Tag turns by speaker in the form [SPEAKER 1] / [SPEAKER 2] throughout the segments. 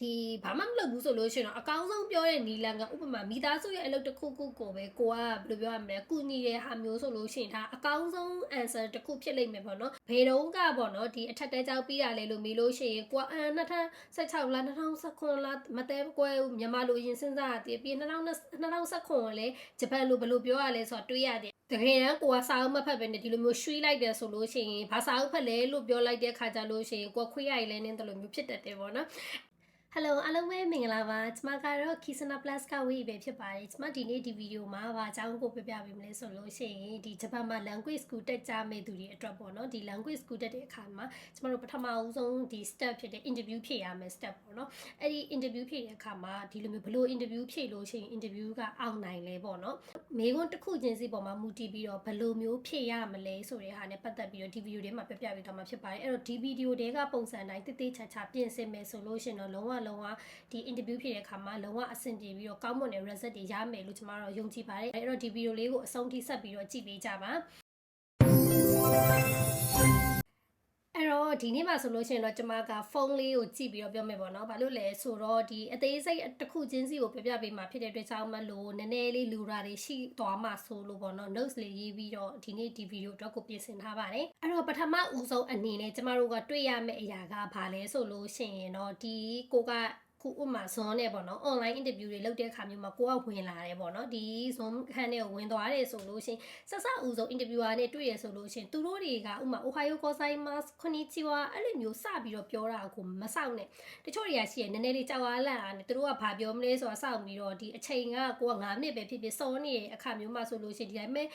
[SPEAKER 1] ဒီဘာမှမလုပ်ဘူးဆိုလို့ရှိရင်တော့အကောင်းဆုံးပြောတဲ့နီလန်ကဥပမာမိသားစုရဲ့အလုပ်တစ်ခုခုကိုပဲကိုကဘယ်လိုပြောရမလဲကုညီတဲ့ဟာမျိုးဆိုလို့ရှိရင်ဒါအကောင်းဆုံး answer တစ်ခုဖြစ်လိမ့်မယ်ပေါ့နော်ဘယ်တော့ကပေါ့နော်ဒီအထက်တဲကြောက်ပြီးရလဲလို့မေးလို့ရှိရင်ကိုကအဲ2016လား2019လားမတဲကွဲမြန်မာလိုရင်စဉ်းစားရတည်ပြီး2019ကိုလည်းဂျပန်လိုဘယ်လိုပြောရလဲဆိုတော့တွေးရတယ်တကယ်တမ်းကိုကစာအုပ်မဖတ်ပဲနဲ့ဒီလိုမျိုးရွှေ့လိုက်တယ်ဆိုလို့ရှိရင်ဘာစာအုပ်ဖတ်လဲလို့ပြောလိုက်တဲ့ခါကြလို့ရှိရင်ကိုကခွေးရိုက်လဲနေတဲ့လိုမျိုးဖြစ်တတ်တယ်ပေါ့နော် ဟယ်လိုအားလုံးပဲမင်္ဂလာပါကျမကတော့ Kisana Plus ကဝေးပဲဖြစ်ပါတယ်ကျမဒီနေ့ဒီဗီဒီယိုမှာဗာအကြောင်းကိုပြပြပေးမလဲဆိုလို့ရှိရင်ဒီဂျပန်မှာ language school တက်ကြမဲ့သူတွေအတွက်ပေါ့နော်ဒီ language school တက်တဲ့အခါမှာကျမတို့ပထမအဆုံးဒီ step ဖြစ်တဲ့ interview ဖြည့်ရမယ် step ပေါ့နော်အဲ့ဒီ interview ဖြည့်တဲ့အခါမှာဒီလိုမျိုးဘလို့ interview ဖြည့်လို့ရှိရင် interview ကအောင်နိုင်လဲပေါ့နော်မေခွန်းတစ်ခုချင်းစီပေါ်မှာမူတည်ပြီးတော့ဘလို့မျိုးဖြည့်ရမလဲဆိုတဲ့ဟာနဲ့ပတ်သက်ပြီးတော့ဒီဗီဒီယိုထဲမှာပြပြပေးသွားမှာဖြစ်ပါတယ်အဲ့တော့ဒီဗီဒီယိုတွေကပုံစံတိုင်းတိတိကျကျပြင်ဆင်မယ်ဆိုလို့ရှိရင်တော့လုံးဝလုံးဝဒီ interview ဖြည့်တဲ့အခါမှာလုံးဝအဆင်ပြေပြီးတော့ကောင်းမွန်တဲ့ result တွေရမယ်လို့ကျွန်မတို့ယုံကြည်ပါတယ်အဲ့တော့ဒီဗီဒီယိုလေးကိုအဆုံးထိဆက်ပြီးတော့ကြည့်ပေးကြပါအဲ့ တော့ဒီနေ့မှာဆိုလို့ရှိရင်တော့ကျွန်မကဖုန်းလေးကိုကြည့်ပြီးတော့ပြောမယ်ပေါ့နော်။ဘာလို့လဲဆိုတော့ဒီအသေးစိတ်တစ်ခုချင်းစီကိုပြပြပေးမှာဖြစ်တဲ့အတွက်ကြောင့်မလို့နည်းနည်းလေးလူရာတွေရှိသွားမှာဆိုလို့ပေါ့နော်။ notes လေးရေးပြီးတော့ဒီနေ့ဒီဗီဒီယိုအတွက်ကိုပြင်ဆင်ထားပါတယ်။အဲ့တော့ပထမဦးဆုံးအနေနဲ့ကျမတို့ကတွေ့ရမယ့်အရာကဘာလဲဆိုလို့ရှိရင်တော့ဒီကိုက ခုဥမာ Zoom နဲ့ပေါ့နော် online interview တွေလုပ်တဲ့အခါမျိုးမှာကိုကဝင်လာတယ်ပေါ့နော်ဒီ Zoom ခန်းထဲကိုဝင်သွားတယ်ဆိုလို့ရှင်ဆက်စဦးဆုံး interviewer နဲ့တွေ့ရဆိုလို့ရှင်သူတို့တွေကဥမာ Ohio gozaimasu konnichiwa အဲ့လိုမျိုးစပြီးတော့ပြောတာကိုမစောင့်နဲ့တချို့တွေကရှိရနည်းနည်းလေးကြောက်အားလန့်အားနဲ့သူတို့ကဘာပြောမလဲဆိုတာစောင့်ပြီးတော့ဒီအချိန်ကကိုက9မိနစ်ပဲဖြစ်ဖြစ်စောနေတဲ့အခါမျိုးမှာဆိုလို့ရှင်ဒီတိုင်းမဲ့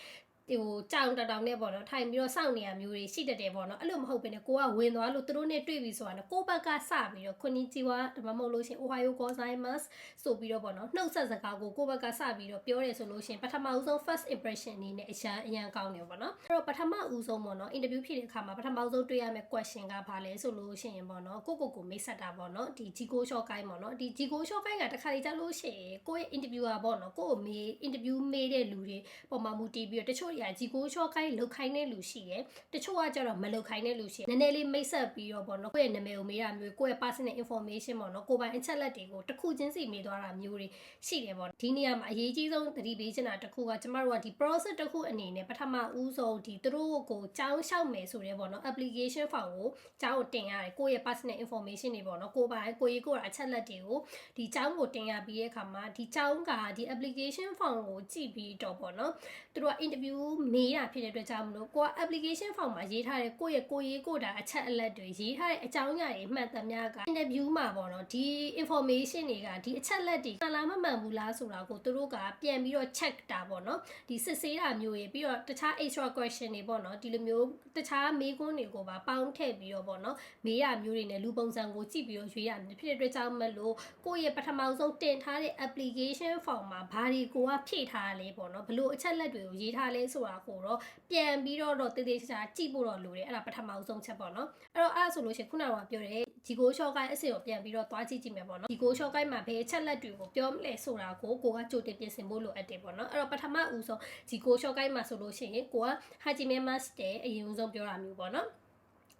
[SPEAKER 1] ဟိုကြောင်တောင်တောင်နဲ့ပေါ့နော်ထိုင်ပြီးတော့စောင့်နေရမျိုးတွေရှိတတ်တယ်ပေါ့နော်အဲ့လိုမဟုတ်ဘဲနဲ့ကိုကဝင်သွားလို့သူတို့နဲ့တွေ့ပြီဆိုတာနဲ့ကိုဘက်ကစပြီးတော့ခွန်နီချီဝါဒါမှမဟုတ်လို့ရှင် Ohio gozaimasu ဆိုပြီးတော့ပေါ့နော်နှုတ်ဆက်စကားကိုကိုဘက်ကစပြီးတော့ပြောတယ်ဆိုလို့ရှင်ပထမဦးဆုံး first impression အနေနဲ့အရန်အရန်ကောင်းတယ်ပေါ့နော်အဲ့တော့ပထမဦးဆုံးပေါ့နော် interview ဖြစ်တဲ့အခါမှာပထမဦးဆုံးတွေ့ရမယ့် question ကဘာလဲဆိုလို့ရှင်ပေါ့နော်ကိုကိုကိုမိတ်ဆက်တာပေါ့နော်ဒီ Jigo short ကိုင်းပေါ့နော်ဒီ Jigo short ကိုင်းကတခါလေကြာလို့ရှင်ကိုရဲ့ interviewer ပေါ့နော်ကိုကိုမေး interview မေးတဲ့လူတွေပုံမှန်မူတည်ပြီးတော့တချို့တွေက Jigo short ကိုင်းလုတ်ခိုင်းတဲ့လူရှိရယ်တချို့ကကျတော့မလုတ်ခိုင်းတဲ့လူရှိရယ်နည်းနည်းလေးမိတ်ဆက်ပြီးတော့ပေါ့နော်ကိုယ့်ရဲ့နာမည်ကိုမေးတာမျိုးကိုယ့်ရဲ့ personal information ပေါ့နော်ကိုယ်ပိုင်အချက်လက်တွေကိုတစ်ခုချင်းစီမေးသွားတာမျိုးတွေရှိတယ်ပေါ့ဒီနေရာမှာအရေးကြီးဆုံးသတိပေးချင်တာတစ်ခုကကျမတို့ကဒီ process တစ်ခုအနေနဲ့ပထမဦးဆုံးဒီသူတို့ကိုကြောင်းလျှောက်မယ်ဆိုတဲ့ပေါ့နော် application form ကိုကြောင်းကိုတင်ရတယ်ကိုယ့်ရဲ့ personal information တွေပေါ့နော်ကိုယ်ပိုင်ကိုယ်ရေးကိုယ်အချက်လက်တွေကိုဒီကြောင်းကိုတင်ရပြီးတဲ့အခါမှာဒီကြောင်းကဒီ application form ကိုကြည့်ပြီးတော့ပေါ့နော်သူတို့က interview မေးတာဖြစ်တဲ့အတွက်ကြောင့်မလို့ကိုက application form မှာရေးထားတဲ့ကိုယ့်ရဲ့ကိုယ်ရေးကိုယ်တာအချက်အလက်တွေရေးထားတဲ့အကြောင်းအရာတွေမှန်သမျှက interview မှာပေါ့နော်ဒီ information တွေကဒီအချက်လက်တွေမှန်လားမမှန်ဘူးလားဆိုတာကိုသူတို့ကပြန်ပြီးတော့ check တာပေါ့နော်ဒီစစ်ဆေးတာမျိုးတွေပြီးတော့တခြား extra question တွေပေါ့နော်ဒီလိုမျိုးတခြားမေးခွန်းတွေကိုပါပေါင်းထည့်ပြီးတော့ပေါ့နော်မေးရမျိုးတွေနဲ့လူပုံစံကိုကြည့်ပြီးတော့ရွေးရတယ်ဖြစ်တဲ့အတွက်ကြောင့်မလို့ကိုယ့်ရဲ့ပထမဆုံးတင်ထားတဲ့ application form မှာဘာတွေကိုကဖြည့်ထားလဲပေါ့နော်ဘလို့အချက်လက်တွေကိုရေးထားလဲဆိုတာကိုတော့ပြန်ပြီးတော့တော့တေးသေးချာချာကြည့်ဖို့တော့လိုတယ်အဲ့ဒါပထမဆုံးချက်ပေါ့နော်အဲ့တော့အဲ့ဒါဆိုလို့ရှိရင်ခုနကပြောတဲ့ဂျီကိုရှော့ကိုင်းအစ်စ်ကိုပြန်ပြီးတော့သွားကြည့်ကြည့်မယ်ပေါ့နော်ဂျီကိုရှော့ကိုင်းမှာဘယ်အချက်လက်တွေကိုပြောမလဲဆိုတာကိုကိုကကြိုတင်ပြင်ဆင်ဖို့လိုအပ်တယ်ပေါ့နော်အဲ့တော့ပထမဦးဆုံးဂျီကိုရှော့ကိုင်းမှာဆိုလို့ရှိရင်ကိုကဟာဂျီမဲမတ်တဲအရင်ဆုံးပြောတာမျိုးပေါ့နော်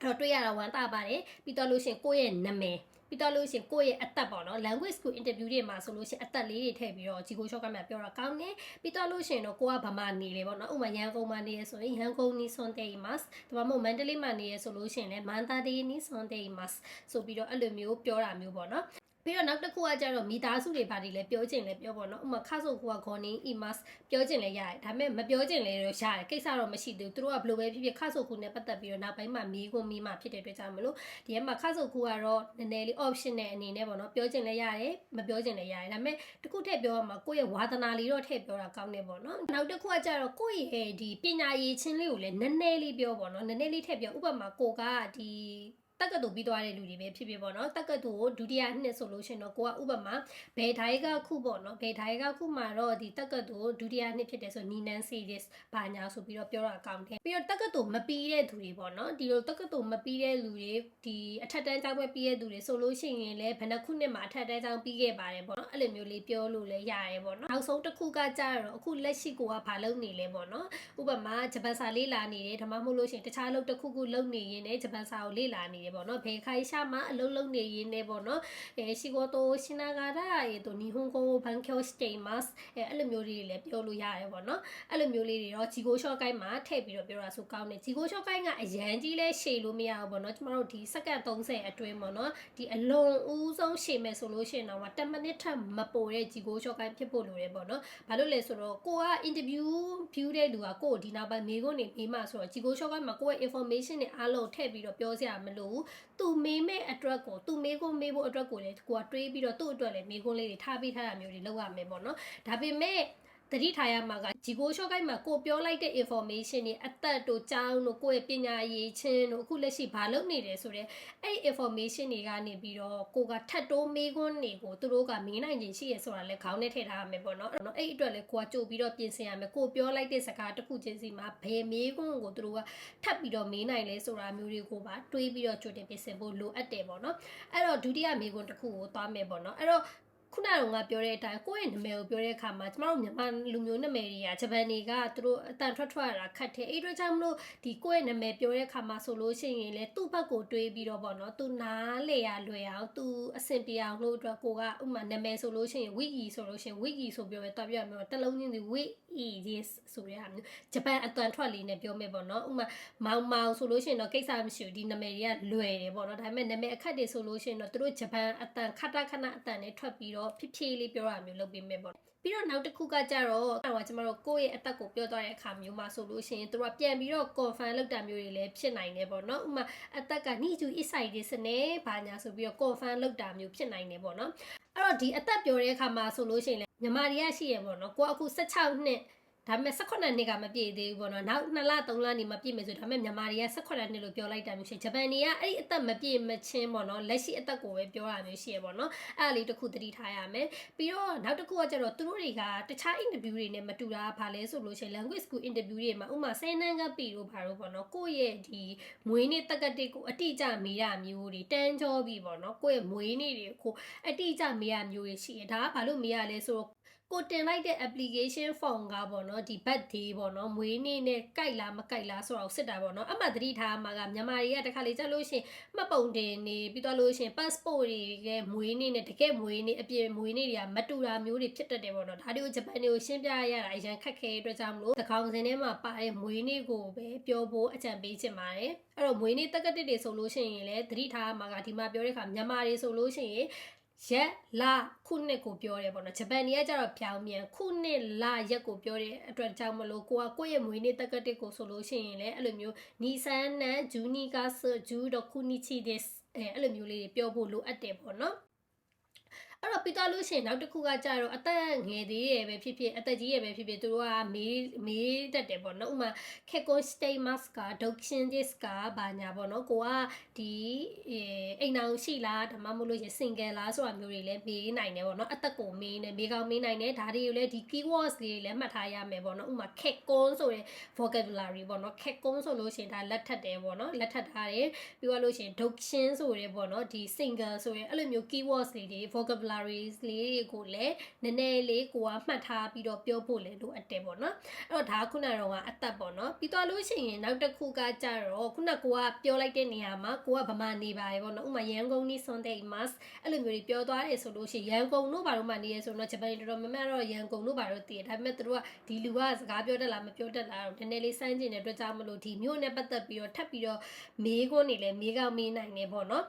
[SPEAKER 1] အဲ့တော့တွေ့ရတာဝမ်းသာပါတယ်ပြီးတော့လို့ရှိရင်ကိုယ့်ရဲ့နာမည် ပြီးတော့လို့ရှင်ကိုယ့်ရဲ့အသက်ပေါ့နော် language school interview တွေမှာဆိုလို့ရှင်အသက်လေးတွေထည့်ပြီးတော့ဂျီကိုရှော့ကမှပြောတာကောင်းတယ်ပြီးတော့လို့ရှင်တော့ကိုကဗမာနေလေပေါ့နော်ဥပမာရန်ကုန်မှာနေရဆိုရင်ရန်ကုန်နီဆွန်တေးမတ်ဒါမှမဟုတ်မန္တလေးမှာနေရဆိုလို့ရှင်လည်းမန္တလေးနီဆွန်တေးမတ်ဆိုပြီးတော့အဲ့လိုမျိုးပြောတာမျိုးပေါ့နော် ပြီးတော့နောက်တစ်ခုကကျတော့မိသားစုတွေဘာတွေလဲပြောချင်လဲပြောပေါ့နော်ဥမာခါဆိုကူကဂွန်နင်းအီမတ်ပြောချင်လဲရတယ်ဒါပေမဲ့မပြောချင်လဲတော့ရတယ်ကိစ္စတော့မရှိသေးဘူးသူတို့ကဘယ်လိုပဲဖြစ်ဖြစ်ခါဆိုကူနဲ့ပတ်သက်ပြီးတော့နောက်ပိုင်းမှာမီးကိုမီးမှဖြစ်တဲ့အတွက်ကြောင့်မလို့ဒီကမှာခါဆိုကူကတော့နည်းနည်းလေး option နဲ့အနေနဲ့ပေါ့နော်ပြောချင်လဲရတယ်မပြောချင်လဲရတယ်ဒါပေမဲ့တခုထည့်ပြောရမှာကိုယ့်ရဲ့ဝါသနာလေးတော့ထည့်ပြောတာကောင်းတယ်ပေါ့နော်နောက်တစ်ခုကကျတော့ကိုယ့်ရဲ့ဒီပညာရည်ချင်းလေးကိုလည်းနည်းနည်းလေးပြောပေါ့နော်နည်းနည်းလေးထည့်ပြောဥပမာကိုကဒီ တက္ကသိုလ်ပြီးသွားတဲ့လူတွေပဲဖြစ်ဖြစ်ပေါ့နော်တက္ကသိုလ်ကိုဒုတိယနှစ်ဆိုလို့ရှင်တော့ကိုကဥပမာဘယ်ဒိုင်ကခုပေါ့နော်ဘယ်ဒိုင်ကခုမှာတော့ဒီတက္ကသိုလ်ဒုတိယနှစ်ဖြစ်တယ်ဆိုနီနန် series ဘာညာဆိုပြီးတော့ပြောတာအကောင့်တယ်ပြီးတော့တက္ကသိုလ်မပြီးတဲ့သူတွေပေါ့နော်ဒီလိုတက္ကသိုလ်မပြီးတဲ့လူတွေဒီအထက်တန်းကျောင်းပဲပြီးတဲ့သူတွေဆိုလို့ရှိရင်လည်းဘယ်နှခုနှစ်မှာအထက်တန်းကျောင်းပြီးခဲ့ပါတယ်ပေါ့နော်အဲ့လိုမျိုးလေးပြောလို့လည်းရတယ်ပေါ့နော်နောက်ဆုံးတစ်ခုကကြတော့အခုလက်ရှိကိုကဘာလုပ်နေလဲပေါ့နော်ဥပမာဂျပန်စာလေ့လာနေတယ်ဒါမှမဟုတ်လို့ရှိရင်တခြားလုပ်တစ်ခုခုလုပ်နေရင်လည်းဂျပန်စာကိုလေ့လာနေတယ်ပေါ့နော်ဘေခိုင်ရှာမှာအလုံးလုံးနေရင်းနေပေါ့နော်အဲရှိကိုတိုရှနာဂါရာအဲတိုနီဟွန်ကိုဘန်ကျောစတေမတ်အဲအဲ့လိုမျိုးလေးတွေလည်းပြောလို့ရတယ်ပေါ့နော်အဲ့လိုမျိုးလေးတွေတော့ဂျီကိုရှော့ကိုင်းမှာထည့်ပြီးတော့ပြောတာဆိုကောင်းတယ်ဂျီကိုရှော့ကိုင်းကအရန်ကြီးလဲရှည်လို့မရဘူးပေါ့နော်ကျမတို့ဒီစက္ကန့်30အတွင်းပေါ့နော်ဒီအလွန်ဦးဆုံးရှည်မယ်ဆိုလို့ရှိရင်တော့10မိနစ်ထက်မပိုတဲ့ဂျီကိုရှော့ကိုင်းဖြစ်ဖို့လိုတယ်ပေါ့နော်ဘာလို့လဲဆိုတော့ကိုကအင်တာဗျူး view တဲ့လူကကိုကိုဒီနောက်ပိုင်းမေးခွန်းနေမေးမှဆိုတော့ဂျီကိုရှော့ကိုင်းမှာကိုရဲ့ information တွေအားလုံးထည့်ပြီးတော့ပြောစရာမလိုဘူးသူမေးမဲ့အတွက်ကိုသူမေးခွန်းမေးဖို့အတွက်ကိုလည်းကိုကတွေးပြီးတော့သူ့အတွက်လည်းမေးခွန်းလေးတွေထားပေးထားတာမျိုးတွေလုပ်ရမယ်ပေါ့နော်ဒါပေမဲ့ တတိထားရမှာကဂျီကိုရှော့ကိုက်မှာကိုပြောလိုက်တဲ့ information တွေအသက်တို့ကြောင်းတို့ကိုယ့်ရဲ့ပညာရည်ချင်းတို့အခုလက်ရှိဘာလုပ်နေတယ်ဆိုတော့အဲ့ information တွေကနေပြီးတော့ကိုကထပ်တိုးမေးခွန်းတွေကိုသူတို့ကမေးနိုင်ခြင်းရှိရဆိုတာလဲခေါင်းနဲ့ထည့်ထားရမယ်ပေါ့နော်အဲ့အတွက်လဲကိုကကြိုပြီးတော့ပြင်ဆင်ရမယ်ကိုပြောလိုက်တဲ့စကားတစ်ခုချင်းစီမှာဘယ်မေးခွန်းကိုသူတို့ကထပ်ပြီးတော့မေးနိုင်လဲဆိုတာမျိုးတွေကိုပါတွေးပြီးတော့ကြိုတင်ပြင်ဆင်ဖို့လိုအပ်တယ်ပေါ့နော်အဲ့တော့ဒုတိယမေးခွန်းတစ်ခုကိုသွားမယ်ပေါ့နော်အဲ့တော့ ခုနကငါပြောတဲ့အတိုင်းကိုယ့်ရဲ့နာမည်ကိုပြောတဲ့အခါမှာကျမတို့မြန်မာလူမျိုးနာမည်တွေကဂျပန်တွေကသူတို့အတန်ထွက်ထွက်ရတာခတ်တယ်အဲ့အတွက်ကြောင့်မလို့ဒီကိုယ့်ရဲ့နာမည်ပြောတဲ့အခါမှာဆိုလို့ရှိရင်လေသူ့ဘက်ကိုတွေးပြီးတော့ပေါ့နော်သူနားလေရလွယ်အောင်သူအဆင်ပြေအောင်လို့အတွက်ကိုကဥမာနာမည်ဆိုလို့ရှိရင်ဝီဂီဆိုလို့ရှိရင်ဝီဂီဆိုပြောပဲတော့ပြောရမယ်တလုံးချင်းစီဝီအီ yes ဆိုရအောင်ဂျပန်အတန်ထွက်လေးနဲ့ပြောမယ်ပေါ့နော်ဥမာမောင်မောင်ဆိုလို့ရှိရင်တော့ကိစ္စမရှိဘူးဒီနာမည်တွေကလွယ်တယ်ပေါ့နော်ဒါပေမဲ့နာမည်အခက်တွေဆိုလို့ရှိရင်တော့သူတို့ဂျပန်အတန်ခတခဏအတန်နဲ့ထွက်ပြီးတော့ဖြစ်ဖြစ်လေးပြောရမျိုးလုပ်ပေးမယ်ပေါ့ပြီးတော့နောက်တစ်ခုကကြတော့ဟိုကျမတို့ကိုယ့်ရဲ့အသက်ကိုပြောသွားတဲ့အခါမျိုးမှာဆိုလို့ရှိရင်တို့ကပြန်ပြီးတော့ confirm လုပ်တာမျိုးတွေလည်းဖြစ်နိုင်တယ်ပေါ့နော်ဥမာအသက်ကနိကျူ insight တွေစနေဘာညာဆိုပြီးတော့ confirm လုပ်တာမျိုးဖြစ်နိုင်တယ်ပေါ့နော်အဲ့တော့ဒီအသက်ပြောတဲ့အခါမှာဆိုလို့ရှိရင်လည်းညီမတွေကရှိရပေါ့နော်ကိုကအခု16နှစ် ဒါပေမဲ့18နှစ်ကမပြည့်သေးဘူးပေါ့နော်နောက်2လ3လနေမပြည့်မယ်ဆိုဒါပေမဲ့မြန်မာတွေက18နှစ်လို့ပြောလိုက်တာမျိုးရှိဂျပန်တွေကအဲ့ဒီအသက်မပြည့်မချင်းပေါ့နော်လက်ရှိအသက်ကိုပဲပြောရမျိုးရှိရပေါ့နော်အဲ့ဒါလေးတစ်ခုသတိထားရမယ်ပြီးတော့နောက်တစ်ခုကကျတော့သူတို့တွေကတခြား interview တွေနဲ့မတူတာဘာလဲဆိုလို့ရှိရင် language school interview တွေမှာဥမာဆယ်နန်းကပြီလို့ဘာလို့ပေါ့နော်ကိုယ့်ရဲ့ဒီမွေးနေ့တက္ကတိကိုအတိအကျမေးတာမျိုးတွေတန်းကြောပြီပေါ့နော်ကိုယ့်ရဲ့မွေးနေ့တွေကိုအတိအကျမေးရမျိုးတွေရှိရဒါကဘာလို့မေးရလဲဆိုတော့ ကိုတင်လိုက်တဲ့ application form ကပေါ့နော်ဒီ birthday ပေါ့နော်မွေးနေ့နဲ့ကြိုက်လားမကြိုက်လားဆိုတော့စစ်တာပေါ့နော်အမှသတိထားမှာကမြန်မာတွေကတခါလေကြလို့ရှိရင်မှတ်ပုံတင်နေပြီးတော့လို့ရှိရင် passport တွေရဲ့မွေးနေ့နဲ့တကယ်မွေးနေ့အပြင်မွေးနေ့တွေကမတူတာမျိုးတွေဖြစ်တတ်တယ်ပေါ့နော်ဒါတွေကိုဂျပန်တွေကိုရှင်းပြရတာအရင်ခက်ခဲအတွက်ကြောင့်မလို့သကောင်စင်ထဲမှာပါတဲ့မွေးနေ့ကိုပဲပြောဖို့အကြံပေးချင်ပါတယ်အဲ့တော့မွေးနေ့တက္ကတိတွေဆိုလို့ရှိရင်လည်းသတိထားမှာကဒီမှာပြောတဲ့အခါမြန်မာတွေဆိုလို့ရှိရင် ရက်လခုနှစ်ကိုပြောတယ်ပေါ့နော်ဂျပန်တွေကကျတော့ပြောင်းမြန်ခုနှစ်လရက်ကိုပြောတဲ့အတွက်ကြောင့်မလို့ကိုကကိုယ့်ရဲ့မွေးနေ့တက္ကတိကိုဆိုလို့ရှိရင်လည်းအဲ့လိုမျိုးနီဆန်နန်ဂျူနီကာဆဂျူဒခုနီချီဒစ်အဲအဲ့လိုမျိုးလေးတွေပြောဖို့လိုအပ်တယ်ပေါ့နော် အဲ့တော့ပြီးတော့လို့ရှိရင်နောက်တစ်ခုကကြတော့အသက်ငယ်သေးရဲ့ပဲဖြစ်ဖြစ်အသက်ကြီးရဲ့ပဲဖြစ်ဖြစ်သူတို့ကမေးမေးတတ်တယ်ပေါ့နော်ဥမာ Kekon State Mask က Doction Disc ကဘာညာပေါ့နော်ကိုကဒီအိမ်အောင်ရှိလားဒါမှမဟုတ်လို့ရှင် single လားဆိုတာမျိုးတွေလည်းမေးနိုင်တယ်ပေါ့နော်အသက်ကိုမေးနေမေးကောင်းမေးနိုင်တယ်ဒါတွေကိုလည်းဒီ keywords တွေလည်းမှတ်ထားရမယ်ပေါ့နော်ဥမာ Kekon ဆိုတဲ့ vocabulary ပေါ့နော် Kekon ဆိုလို့ရှင်ဒါလက်ထပ်တယ်ပေါ့နော်လက်ထပ်ထားတယ်ပြီးတော့လို့ရှင် Doction ဆိုတဲ့ပေါ့နော်ဒီ single ဆိုတဲ့အဲ့လိုမျိုး keywords တွေတွေ vocabulary vocabularies လေးတွေကိုလည်းနည်းနည်းလေးကိုကမှတ်ထားပြီးတော့ပြောဖို့လည်းလိုအပ်တယ်ပေါ့နော်အဲ့တော့ဒါခုနကတော့အသက်ပေါ့နော်ပြီးတော့လို့ရှိရင်နောက်တစ်ခုကကြတော့ခုနကိုကပြောလိုက်တဲ့နေရာမှာကိုကဗမာနေပါတယ်ပေါ့နော်ဥမာရန်ကုန်နီးစွန်တဲ့ mass အဲ့လိုမျိုးတွေပြောသွားတယ်ဆိုလို့ရှိရင်ရန်ကုန်တို့ဘာလို့မှနေရဆိုတော့ဂျပန်တော်တော်များများတော့ရန်ကုန်တို့ဘာလို့တည်တယ်ဒါပေမဲ့သူတို့ကဒီလူကစကားပြောတတ်လားမပြောတတ်လားတော့နည်းနည်းလေးစမ်းကျင်တဲ့အတွက်ကြောင့်မလို့ဒီမျိုးနဲ့ပတ်သက်ပြီးတော့ထပ်ပြီးတော့မေးခွန်းနေလဲမေးကောင်းမေးနိုင်နေပေါ့နော်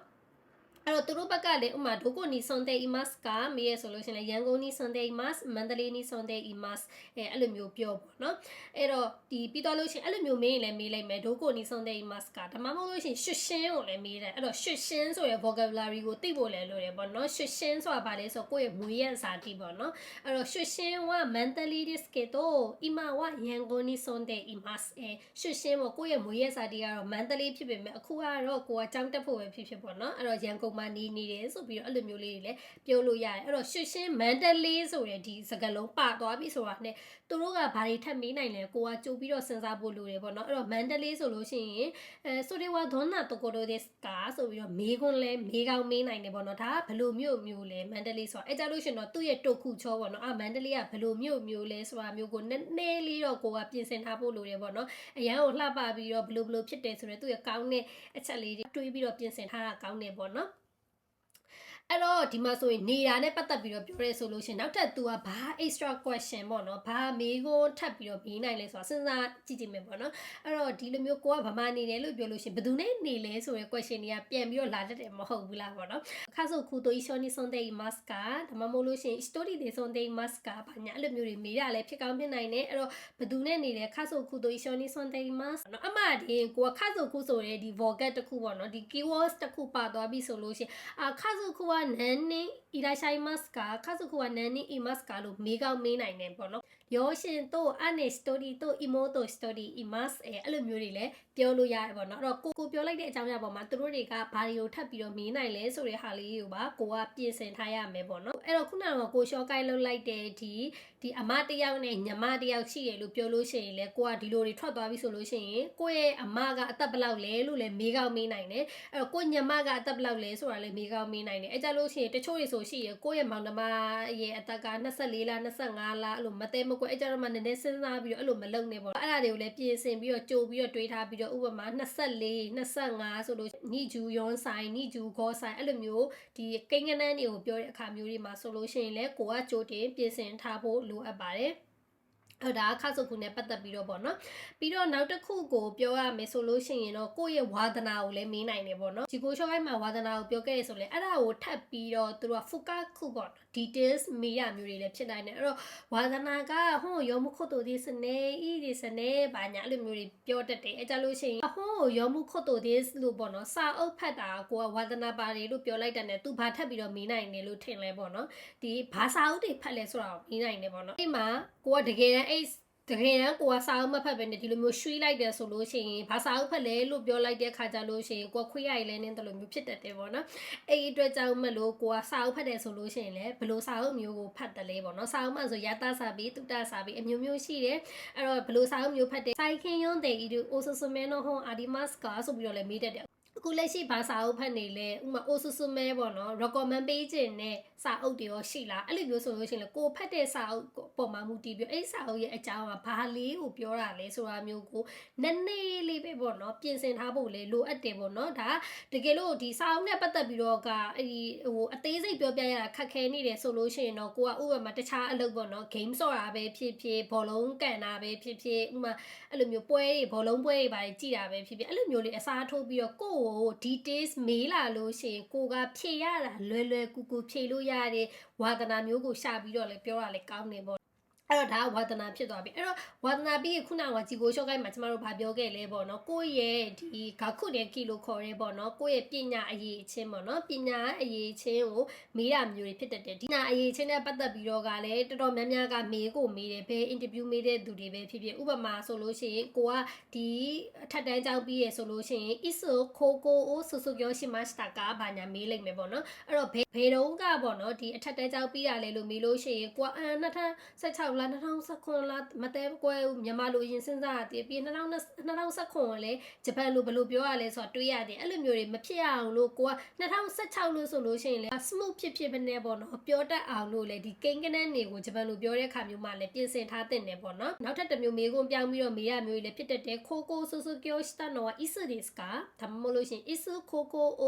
[SPEAKER 1] အဲ့တော့သူတို့ဘက်ကလည်းဥမာဒိုကိုနီဆွန်တဲ့အီမတ်ကမေးရဆိုလို့ရှိရင်ရန်ကုန်နီဆွန်တဲ့အီမတ်မန္တလေးနီဆွန်တဲ့အီမတ်အဲအဲ့လိုမျိုးပြောပေါ့နော်အဲ့တော့ဒီပြီးတော့လို့ရှိရင်အဲ့လိုမျိုးမေးရင်လည်းမေးလိုက်မယ်ဒိုကိုနီဆွန်တဲ့အီမတ်ကဒါမှမဟုတ်လို့ရှိရင်ရှွရှင်းကိုလည်းမေးတယ်အဲ့တော့ရှွရှင်းဆိုရယ် vocabulary ကိုသိဖို့လည်းလိုတယ်ပေါ့နော်ရှွရှင်းဆိုတာဘာလဲဆိုကိုယ့်ရဲ့မွေးရစာတိပေါ့နော်အဲ့တော့ရှွရှင်းဝမန္တလေးですけど今はရန်ကုန်နီဆွန်တဲ့အီမတ်အဲရှွရှင်းပေါ့ကိုယ့်ရဲ့မွေးရစာတိကတော့မန္တလေးဖြစ်ပေမဲ့အခုကတော့ကိုကကြောင်းတက်ဖို့ပဲဖြစ်ဖြစ်ပေါ့နော်အဲ့တော့ရန်ကုန် မှာနေနေတယ်ဆိုပြီးတော့အဲ့လိုမျိုးလေးတွေလည်းပြောလို့ရတယ်အဲ့တော့ရှစ်ရှင်းမန္တလေးဆိုတဲ့ဒီစကားလုံးပသွားပြီဆိုတာနဲ့သူတို့ကဘာတွေထပ်မေးနိုင်လဲကိုကကြိုပြီးတော့စဉ်းစားဖို့လိုတယ်ပေါ့နော်အဲ့တော့မန္တလေးဆိုလို့ရှိရင်အဲဆိုဒေဝါဒေါနာတိုကိုတိုဒက်ကာဆိုပြီးတော့မေးခွန်းလဲမေးကောင်းမေးနိုင်တယ်ပေါ့နော်ဒါကဘယ်လိုမျိုးမျိုးလဲမန္တလေးဆိုတာအဲကြလို့ရှိရင်တော့သူ့ရဲ့တုတ်ခုချောပေါ့နော်အာမန္တလေးကဘယ်လိုမျိုးမျိုးလဲဆိုတာမျိုးကိုနည်းနည်းလေးတော့ကိုကပြင်ဆင်ထားဖို့လိုတယ်ပေါ့နော်အရန်ကိုလှပပြီးတော့ဘယ်လိုဘယ်လိုဖြစ်တယ်ဆိုတော့သူ့ရဲ့ကောင်းတဲ့အချက်လေးတွေတွေးပြီးတော့ပြင်ဆင်ထားတာကောင်းတယ်ပေါ့နော် အဲ့တော့ဒီမှာဆိုရင်နေတာနဲ့ပတ်သက်ပြီးတော့ပြောရဲဆိုလို့ရှိရင်နောက်ထပ် तू ကဘာ extra question ပေါ့နော်ဘာမေးခွန်းထပ်ပြီးတော့မေးနိုင်လဲဆိုတာစဉ်းစားကြည့်ကြည့်မယ်ပေါ့နော်အဲ့တော့ဒီလိုမျိုးကိုကဘာမှနေတယ်လို့ပြောလို့ရှိရင်ဘယ်သူနဲ့နေလဲဆိုတဲ့ question တွေကပြန်ပြီးတော့လာတတ်တယ်မဟုတ်ဘူးလားပေါ့နော်ခါဆိုခုတို ishoni sonday mask ဒါမှမဟုတ်လို့ရှိရင် story de sonday mask ဘာညာအဲ့လိုမျိုးတွေမေးရလဲဖြစ်ကောင်းဖြစ်နိုင်တယ်အဲ့တော့ဘယ်သူနဲ့နေလဲခါဆိုခုတို ishoni sonday mask နော်အမှဒီကိုကခါဆိုခုဆိုတဲ့ဒီ vocab တစ်ခုပေါ့နော်ဒီ keywords တစ်ခုပါသွားပြီဆိုလို့ရှိရင်အာခါဆိုခုက nanny. อีไดชัยมัสกาคาสุคุวานันนี่อีมัสกาလို့မေးကောင်းမေးနိုင်တယ်ပေါ့နော်ရောရှင်တို့အနေစတိုရီတို့အီမိုတို့စတိုရီအီမတ်အဲအဲ့လိုမျိုးတွေလည်းပြောလို့ရတယ်ပေါ့နော်အဲ့တော့ကိုကိုပြောလိုက်တဲ့အကြောင်းအရာပေါ်မှာသူတို့တွေကဘာတွေကိုထပ်ပြီးတော့မေးနိုင်လဲဆိုတဲ့ဟာလေးကိုပါကိုကပြင်ဆင်ထားရမယ်ပေါ့နော်အဲ့တော့ခုနကကိုရှော့ကိုက်လောက်လိုက်တဲ့ဒီဒီအမတယောက်နဲ့ညီမတယောက်ရှိတယ်လို့ပြောလို့ရှိရင်လေကိုကဒီလိုတွေထွက်သွားပြီဆိုလို့ရှိရင်ကိုရဲ့အမကအသက်ဘလောက်လဲလို့လည်းမေးကောင်းမေးနိုင်တယ်အဲ့တော့ကိုညီမကအသက်ဘလောက်လဲဆိုတာလည်းမေးကောင်းမေးနိုင်တယ်အဲ့ကြလို့ရှိရင်တချို့တွေဆိုရှိရကိုယ့်ရဲ့မောင်နှမရဲ့အသက်က24လ25လအဲ့လိုမသေးမကွအဲ့ကြတော့မှနည်းနည်းစဉ်းစားပြီးတော့အဲ့လိုမလုပ်နဲ့ပေါ့အဲ့ဒါတွေကိုလည်းပြင်ဆင်ပြီးတော့ကြိုပြီးတော့တွေးထားပြီးတော့ဥပမာ24 25ဆိုလို့ညဂျူယွန်ဆိုင်ညဂျူဂေါ်ဆိုင်အဲ့လိုမျိုးဒီကိန်းကနန်းတွေကိုပြောတဲ့အခါမျိုးတွေမှာဆိုလို့ရှိရင်လည်းကိုကကြိုတင်ပြင်ဆင်ထားဖို့လိုအပ်ပါတယ် ဟိုဒါခါစုခုနဲ့ပတ်သက်ပြီးတော့ပေါ့နော်ပြီးတော့နောက်တစ်ခုကိုပြောရမယ်ဆိုလို့ရှိရင်တော့ကိုယ့်ရဲ့ဝါသနာကိုလည်းမေးနိုင်တယ်ပေါ့နော်ဒီကိုရှော့ခိုင်းမှာဝါသနာကိုပြောခဲ့ရဆိုလဲအဲ့ဒါကိုထပ်ပြီးတော့သူတို့က focus ခုပေါ့ details မေးရမျိုးတွေလည်းဖြစ်နိုင်တယ်အဲ့တော့ဝါသနာကဟွန်းရောမှုခုတ်တူဒီစနေဤဒီစနေဘာညာအဲ့လိုမျိုးတွေပြောတတ်တယ်အဲ့ကြလို့ရှိရင်ဟွန်းရောမှုခုတ်တူဒီလို့ပေါ့နော်စာအုပ်ဖတ်တာကိုကဝါသနာပါတယ်လို့ပြောလိုက်တဲ့နဲ့သူဘာထပ်ပြီးတော့မေးနိုင်တယ်လို့ထင်လဲပေါ့နော်ဒီဘာစာအုပ်တွေဖတ်လဲဆိုတာကိုမေးနိုင်တယ်ပေါ့နော်အဲ့မှာကိုကတကယ်တမ်းအဲ့တကယ်တမ်းကိုကစာအုပ်မဖတ်ပဲနဲ့ဒီလိုမျိုးရွှေ့လိုက်တယ်ဆိုလို့ရှိရင်ဘာစာအုပ်ဖတ်လဲလို့ပြောလိုက်တဲ့ခါကြလို့ရှိရင်ကိုကခွေးရိုက်လဲနေတဲ့လိုမျိုးဖြစ်တတ်တယ်ပေါ့နော်အဲ့ဒီအတွက်ကြောင့်မလို့ကိုကစာအုပ်ဖတ်တယ်ဆိုလို့ရှိရင်လည်းဘလို့စာအုပ်မျိုးကိုဖတ်တယ်လေပေါ့နော်စာအုပ်မှဆိုရတာစာပြီးတုတစာပြီးအမျိုးမျိုးရှိတယ်အဲ့တော့ဘလို့စာအုပ်မျိုးဖတ်တယ်စိုက်ခင်ယွန်းတဲ့ဤတို့အိုဆူဆူမဲနိုဟွန်အာဒီမတ်စကာဆိုပြီးတော့လည်းမေးတတ်တယ် အခုလက်ရှိဘာစာအုပ်ဖတ်နေလဲဥမာအိုဆူဆူမဲပေါ့နော် recommend ပေးခြင်းနဲ့စာအုပ်တွေရောရှိလားအဲ့လိုမျိုးဆိုလို့ရှိရင်လေကိုဖတ်တဲ့စာအုပ်ပုံမှန်မူတည်ပြီးအဲ့စာအုပ်ရဲ့အကြောင်းကဘာလေးကိုပြောတာလဲဆိုတာမျိုးကိုနည်းနည်းလေးပဲပေါ့နော်ပြင်ဆင်ထားဖို့လေလိုအပ်တယ်ပေါ့နော်ဒါတကယ်လို့ဒီစာအုပ်နဲ့ပတ်သက်ပြီးတော့ကအဲ့ဒီဟိုအသေးစိတ်ပြောပြရတာခက်ခဲနေတယ်ဆိုလို့ရှိရင်တော့ကိုကဥပမာတခြားအလုပ်ပေါ့နော် game ဆော့တာပဲဖြစ်ဖြစ်ဘောလုံးကန်တာပဲဖြစ်ဖြစ်ဥပမာအဲ့လိုမျိုးပွဲတွေဘောလုံးပွဲတွေပါကြည့်တာပဲဖြစ်ဖြစ်အဲ့လိုမျိုးလေးအစားထိုးပြီးတော့ကိုယ့်ကို details မေးလာလို့ရှိရင်ကိုကဖြေရတာလွယ်လွယ်ကူကူဖြေလို့ရတဲ့ဝါသနာမျိုးကိုရှာပြီးတော့လည်းပြောတာလည်းကောင်းနေပေါ့ အဲ့တော့ဒါဝါသနာဖြစ်သွားပြီအဲ့တော့ဝါသနာပြီးခုနကဂျီကိုရှော့ကိုင်းမှာကျမတို့ဗာပြောခဲ့လဲပေါ့နော်ကိုယ့်ရဲ့ဒီဂါခုတဲ့ကီလိုခေါ်ရဲပေါ့နော်ကိုယ့်ရဲ့ပညာအရေးချင်းပေါ့နော်ပညာအရေးချင်းကိုမေးတာမျိုးတွေဖြစ်တတ်တယ်ဒီနာအရေးချင်းနဲ့ပတ်သက်ပြီးတော့ကလည်းတော်တော်များများကမေးကိုမေးတယ်ဘယ်အင်တာဗျူးမေးတဲ့သူတွေပဲဖြစ်ဖြစ်ဥပမာဆိုလို့ရှိရင်ကိုကဒီအထက်တန်းကျောင်းပြီးရဆိုလို့ရှိရင် iso koko o susugyo shimashita ကဘာညာမေးလိုက်မယ်ပေါ့နော်အဲ့တော့ဘယ်ဘယ်တော့ကပေါ့နော်ဒီအထက်တန်းကျောင်းပြီးရလဲလို့မေးလို့ရှိရင်ကိုက2016လား2019လားမတဲကွဲမြန်မာလိုရင်စဉ်းစားရတယ်ပြီး2019ကိုလည်းဂျပန်လိုဘယ်လိုပြောရလဲဆိုတော့တွေးရတယ်အဲ့လိုမျိုးတွေမဖြစ်အောင်လို့ကိုက2016လို့ဆိုလို့ရှိရင်လည်း smooth ဖြစ်ဖြစ်ပဲနဲ့ပေါ့နော်ပြောတတ်အောင်လို့လေဒီကိန်းကနန်းတွေကိုဂျပန်လိုပြောတဲ့ခါမျိုးမှလည်းပြင်ဆင်ထားတဲ့နေပေါ့နော်နောက်ထပ်တစ်မျိုးမေးခွန်းပြောင်းပြီးတော့မေးရမျိုးတွေလည်းဖြစ်တတ်တယ်ခိုကိုဆူဆူကျိုしたのはいつですかဒါမှမဟုတ်လို့ရှိရင်いつ高校を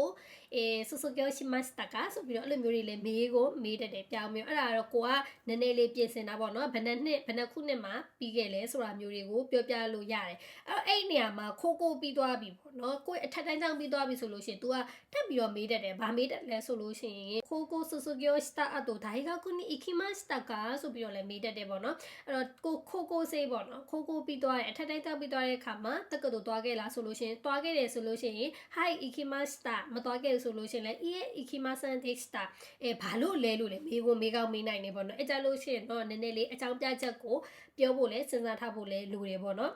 [SPEAKER 1] えー卒業しましたかဆိုပြီးတော့အဲ့လိုမျိုးတွေလည်းမေးကိုမေးတတ်တယ်ပြောင်းမျိုးအဲ့ဒါတော့ကိုကနည်းနည်းလေးပြင်ဆင်တာပေါ့နော်ဘယ် နှစ်နှစ်ဘယ်နှစ်ခုနှစ်မှပြီးခဲ့လဲဆိုတာမျိုးတွေကိုပြောပြလို့ရတယ်အဲ့တော့အဲ့နေရာမှာခိုးကိုပြီးသွားပြီပေါ့နော်ကိုယ်အထက်တန်းကျောင်းပြီးသွားပြီဆိုလို့ရှိရင် तू ကတက်ပြီးတော့မေးတတ်တယ်ဗာမေးတတ်လဲဆိုလို့ရှိရင်ခိုးကိုဆူဆူကျော်စတာအတူဒါ ਈ ကကုနီအခိမစတာကဆိုပြီးတော့လဲမေးတတ်တယ်ပေါ့နော်အဲ့တော့ကိုခိုးကိုစေးပေါ့နော်ခိုးကိုပြီးသွားတယ်အထက်တန်းကျောင်းပြီးသွားတဲ့အခါမှာတက္ကသိုလ်သွားခဲ့လားဆိုလို့ရှိရင်သွားခဲ့တယ်ဆိုလို့ရှိရင် hi အခိမစတာမသွားခဲ့ဆိုလို့ရှိရင်လဲ ie အခိမစန်တေစတာအဲဘာလို့လဲလို့လဲမေးဖို့မေးကောင်းမေးနိုင်နေပေါ့နော်အဲ့ကြလို့ရှိရင်တော့နည်းနည်းလေးအကြကြောင်းပြချက်ကိုပြောဖို့လဲစဉ်းစားထားဖို့လဲလိုတယ်ပေါ့နော်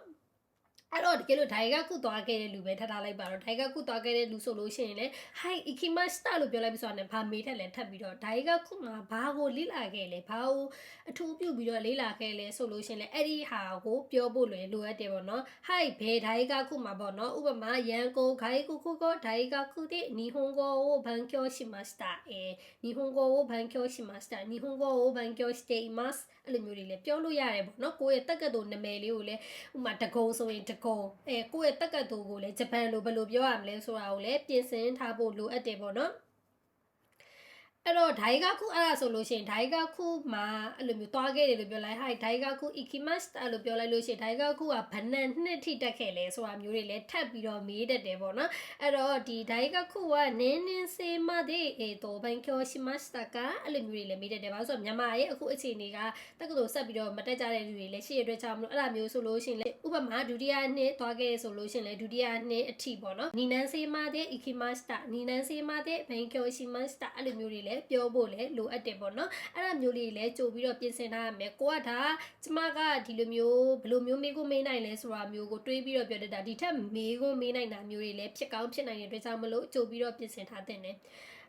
[SPEAKER 1] အဲ့တော့တကယ်လို့ဒိုင်ကကုသွားခဲ့တဲ့လူပဲထပ်ထားလိုက်ပါတော့ဒိုင်ကကုသွားခဲ့တဲ့လူဆိုလို့ရှိရင်လေ hi ikimasta လို့ပြောလိုက်ပြီးဆိုတော့ဘာမေးထက်လဲထပ်ပြီးတော့ဒိုင်ကကုမှာဘာကိုလေ့လာခဲ့လဲဘာကိုအထူးပြုပြီးတော့လေ့လာခဲ့လဲဆိုလို့ရှိရင်လေအဲ့ဒီဟာကိုပြောဖို့လွယ်လိုအပ်တယ်ပေါ့နော် hi ဘယ်ဒိုင်ကကုမှာပေါ့နော်ဥပမာရန်ကုန်ဂိုင်ကုကုကဒိုင်ကကုတဲ့နီဟွန်ကိုဘန်ကျော်ရှိမစတာအဲနီဟွန်ကိုဘန်ကျော်ရှိမစတာနီဟွန်ကိုဘန်ကျော်စတေမတ် အဲ့လိုမျိုးတွေလည်းပြောလို့ရတယ်ပေါ့နော်ကိုယ့်ရဲ့တက္ကသိုလ်နာမည်လေးကိုလည်းဥပမာတကုံဆိုရင်တကုံအဲကိုယ့်ရဲ့တက္ကသိုလ်ကိုလည်းဂျပန်လိုဘယ်လိုပြောရမလဲဆိုတာကိုလည်းပြင်ဆင်ထားဖို့လိုအပ်တယ်ပေါ့နော် အဲ့တော့ဒိုင်ကခုအဲ့ဒါဆိုလို့ရှိရင်ဒိုင်ကခုမှာအဲ့လိုမျိုးတွားခဲ့တယ်လို့ပြောလိုက်ဟိုင်ဒိုင်ကခု ikimashita လို့ပြောလိုက်လို့ရှိရင်ဒိုင်ကခုကဘဏ္ဍနှစ်ထိတက်ခဲ့လဲဆိုတာမျိုးတွေလည်းထပ်ပြီးတော့မေးတတ်တယ်ပေါ့နော်အဲ့တော့ဒီဒိုင်ကခုကနင်းနင်းစေမတဲ့အေတော့ဘန်ကျော်ရှိမစတာကအဲ့လိုမျိုးတွေလည်းမေးတတ်တယ်ဘာလို့ဆိုတော့မြန်မာရဲ့အခုအခြေအနေကတက္ကသိုလ်ဆက်ပြီးတော့မတက်ကြတဲ့လူတွေလည်းရှိရတဲ့ကြောင့်မလို့အဲ့လိုမျိုးဆိုလို့ရှိရင်လေဥပမာဒုတိယနှစ်တွားခဲ့ဆိုလို့ရှိရင်လေဒုတိယနှစ်အထိပေါ့နော်နီနန်စေမတဲ့ ikimashita နီနန်စေမတဲ့ဘန်ကျော်ရှိမစတာအဲ့လိုမျိုးတွေလည်းပြောဖို့လည်းလိုအပ်တယ်ပေါ့နော်အဲ့ဒါမျိုးလေးလည်းကြိုပြီးတော့ပြင်ဆင်ထားရမယ်ကိုကဒါကျမကဒီလိုမျိုးဘယ်လိုမျိုးမေးခွန်းမေးနိုင်လဲဆိုတာမျိုးကိုတွေးပြီးတော့ပြောတတ်တာဒီထက်မေးခွန်းမေးနိုင်တာမျိုးတွေလည်းဖြစ်ကောင်းဖြစ်နိုင်တဲ့အတွက်ကြောင့်မလို့ကြိုပြီးတော့ပြင်ဆင်ထားတဲ့ね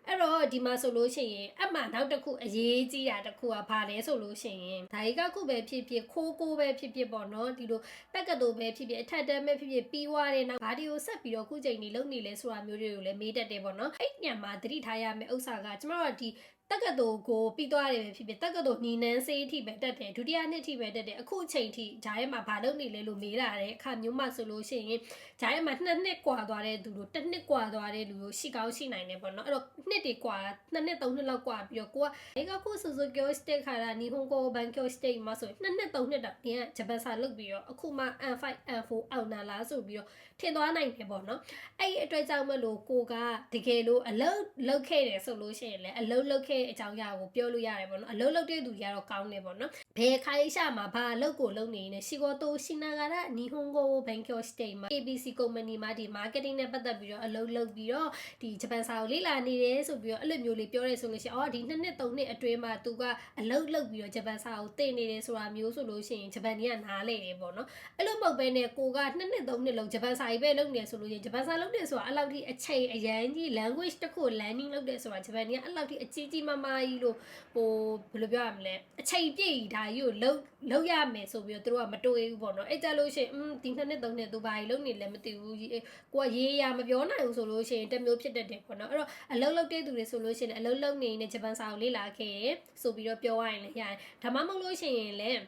[SPEAKER 1] အဲ့တော့ဒီမှာဆိုလို့ရှိရင်အမှနောက်တစ်ခုအရေးကြီးတာတစ်ခုကဘာလဲဆိုလို့ရှိရင်ဒါကြီးကခုပဲဖြစ်ဖြစ်ခိုးကိုပဲဖြစ်ဖြစ်ပေါ့နော်ဒီလိုတက်ကတူပဲဖြစ်ဖြစ်အထက်တန်းပဲဖြစ်ဖြစ်ပြီးွားတဲ့နောက်ဘာဒီကိုဆက်ပြီးတော့ခုချိန်ကြီးလုံနေလဲဆိုတာမျိုးတွေကိုလည်းမေးတတ်တယ်ပေါ့နော်အဲ့ညမှာသတိထားရမယ့်ဥစ္စာကကျမတို့ကဒီ တက္ကသိုလ်ကိုပြီးသွားတယ်ပဲဖြစ်ဖြစ်တက္ကသိုလ်ညီနန်းစေးအထိပဲတက်တယ်ဒုတိယနှစ်အထိပဲတက်တယ်အခုအချိန်ထိဂျားရဲမှာဘာလုပ်နေလဲလို့မေးလာတဲ့အခါမျိုးမှဆိုလို့ရှိရင်ဂျားရဲမှာနှစ်နှစ်กว่าသွားတဲ့သူတို့တစ်နှစ်กว่าသွားတဲ့လူတို့ရှိကောင်းရှိနိုင်တယ်ပေါ့နော်အဲ့တော့နှစ်တွေกว่าနှစ်နှစ်သုံးနှစ်လောက်กว่าပြီးတော့ကိုကအေကခုဆိုဆိုကျိုစတက်ခါရာနီဟွန်ကိုဘန်ကျိုစတက်မှာဆိုနှစ်နှစ်သုံးနှစ်တော့ဒီကဂျပန်စာလုပ်ပြီးတော့အခုမှ N5 N4 အောင်နာလားဆိုပြီးတော့ ထင်သွားနိုင်တယ်ပေါ့နော်အဲ့ဒီအတွက်ကြောင့်မလို့ကိုကတကယ်လို့အလုပ်လုပ်ခဲ့တယ်ဆိုလို့ရှိရင်လည်းအလုပ်လုပ်ခဲ့အကြောင်းအရာကိုပြောလို့ရတယ်ပေါ့နော်အလုပ်လုပ်တဲ့သူတွေကတော့ကောင်းတယ်ပေါ့နော်ဘယ်ခိုင်းရှာမှာဘာအလုပ်ကိုလုပ်နေနေရှိကိုတိုရှိနာကရနီဟွန်ကိုဘန်ကျိုစတက်မှာ ABC company မှာဒီ marketing နဲ့ပတ်သက်ပြီးတော့အလုပ်လုပ်ပြီးတော့ဒီဂျပန်စာကိုလေ့လာနေတယ်ဆိုပြီးတော့အဲ့လိုမျိုးလေးပြောရဲဆိုလို့ရှိရင်အော်ဒီနှစ်နှစ်သုံးနှစ်အတွင်းမှာသူကအလုပ်လုပ်ပြီးတော့ဂျပန်စာကိုသင်နေတယ်ဆိုတာမျိုးဆိုလို့ရှိရင်ဂျပန်ကြီးကနားလေတယ်ပေါ့နော်အဲ့လိုမဟုတ်ဘဲနဲ့ကိုကနှစ်နှစ်သုံးနှစ်လုံးဂျပန်စာကြီးပဲလုပ်နေဆိုလို့ရှိရင်ဂျပန်စာလုပ်တယ်ဆိုတာအဲ့လောက်ထိအချိန်အရန်ကြီး language တစ်ခု learning လုပ်တယ်ဆိုတာဂျပန်ကြီးကအဲ့လောက်ထိအကြီးကြီးမားမားကြီးလို့ဟိုဘယ်လိုပြောရမလဲအချိန်ပြည့်ဒါကြီးကိုလုံးလုံးရမယ်ဆိုပြီးတော့သူတို့ကမတွေးဘူးပေါ့နော်အဲ့ကြလို့ရှိရင်อืมဒီနှစ်နှစ်သုံးနှစ်သူဘာကြီးလုပ်နေလဲမသိဘူးကိုကရေးရမပြောနိုင်ဘူးဆိုလို့ရှိရင်တစ်မျိုးဖြစ်တတ်တယ်ပေါ့နော်အဲ့တော့အလုံးလုံးတဲ့သူတွေဆိုလို့ရှိရင်အလုံးလုံးနေနေဂျပန်စာကိုလေ့လာခဲ့ရဆိုပြီးတော့ပြောရရင်လည်းရတယ်ဒါမှမဟုတ်လို့ရှိရင်လည်း